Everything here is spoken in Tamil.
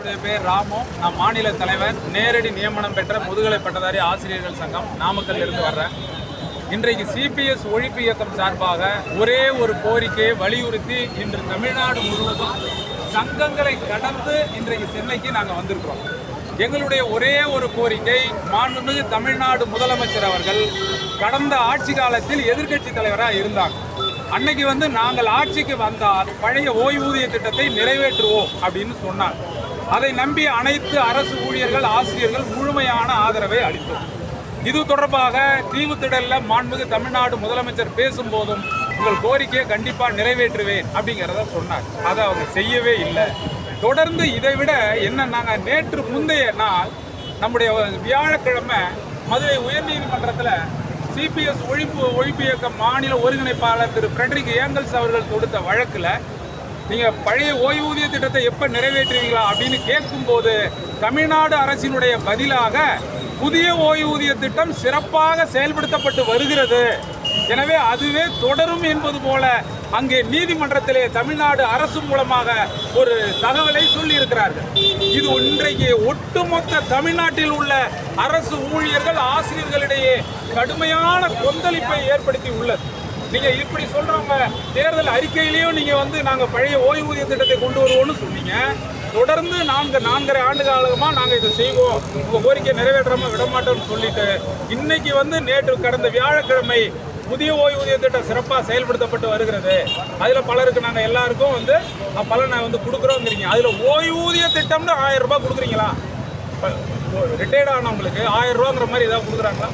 என்னுடைய பேர் ராமு. நான் மாநில தலைவர். நேரடி நியமனம் பெற்ற முதுகலை பட்டதாரி ஆசிரியர்கள் சங்கம் நாமக்கல்ல இருந்து வர்றேன். இன்றைக்கு சிபிஎஸ் ஒழிப்பு இயக்கம் சார்பாக ஒரே ஒரு கோரிக்கையை வலியுறுத்தி இன்று தமிழ்நாடு முழுவதும் சங்கங்களை கடந்து இன்றைக்கு சென்னைக்கு நாங்கள் வந்திருக்கிறோம். எங்களுடைய ஒரே ஒரு கோரிக்கை மாண்புமிகு தமிழ்நாடு முதலமைச்சர் அவர்கள் கடந்த ஆட்சி காலத்தில் எதிர்க்கட்சி தலைவராக இருந்தாங்க. அன்னைக்கு வந்து நாங்கள் ஆட்சிக்கு வந்தால் பழைய ஓய்வூதிய திட்டத்தை நிறைவேற்றுவோம் அப்படின்னு சொன்னாங்க. அதை நம்பி அனைத்து அரசு ஊழியர்கள் ஆசிரியர்கள் முழுமையான ஆதரவை அளித்தோம். இது தொடர்பாக தீவுத்திடல்ல மாண்புமிகு தமிழ்நாடு முதலமைச்சர் பேசும்போதும் உங்கள் கோரிக்கையை கண்டிப்பாக நிறைவேற்றுவேன் அப்படிங்கிறத சொன்னார். அதை அவங்க செய்யவே இல்லை. தொடர்ந்து இதை விட என்ன நாங்கள் நேற்று முந்தைய நாள் நம்முடைய வியாழக்கிழமை மதுரை உயர்நீதிமன்றத்தில் சிபிஎஸ் ஒழிப்பு ஒழிப்பு இயக்கம் மாநில ஒருங்கிணைப்பாளர் திரு ஃப்ரெட்ரிக் ஏங்கல்ஸ் அவர்கள் தொடுத்த வழக்கில் நீங்கள் பழைய ஓய்வூதிய திட்டத்தை எப்போ நிறைவேற்றுவீங்களா அப்படின்னு கேட்கும்போது தமிழ்நாடு அரசினுடைய பதிலாக புதிய ஓய்வூதிய திட்டம் சிறப்பாக செயல்படுத்தப்பட்டு வருகிறது. எனவே அதுவே தொடரும் என்பது போல அங்கே நீதிமன்றத்திலே தமிழ்நாடு அரசு மூலமாக ஒரு தகவலை சொல்லியிருக்கிறார்கள். இது இன்றைக்கு ஒட்டுமொத்த தமிழ்நாட்டில் உள்ள அரசு ஊழியர்கள் ஆசிரியர்களிடையே கடுமையான கொந்தளிப்பை ஏற்படுத்தி உள்ளது. நீங்கள் இப்படி சொல்கிறவங்க தேர்தல் அறிக்கையிலையும் நீங்கள் வந்து நாங்கள் பழைய ஓய்வூதிய திட்டத்தை கொண்டு வருவோம்னு சொன்னீங்க. தொடர்ந்து நான்கு நான்கரை ஆண்டு காலமாக நாங்கள் இதை செய்வோம். உங்கள் கோரிக்கை நிறைவேற்றாமல் விட மாட்டோம்னு சொல்லிட்டு இன்னைக்கு வந்து நேற்று கடந்த வியாழக்கிழமை புதிய ஓய்வூதிய திட்டம் சிறப்பாக செயல்படுத்தப்பட்டு வருகிறது. அதில் பலருக்கு நாங்கள் எல்லாருக்கும் வந்து பலனை வந்து கொடுக்குறோங்கிறீங்க. அதில் ஓய்வூதிய திட்டம்னு ஆயிரம் ரூபாய் கொடுக்குறீங்களா? ரிட்டையர்ட் ஆனவங்களுக்கு ஆயிரம் ரூபாங்கிற மாதிரி ஏதாவது கொடுக்குறாங்களா?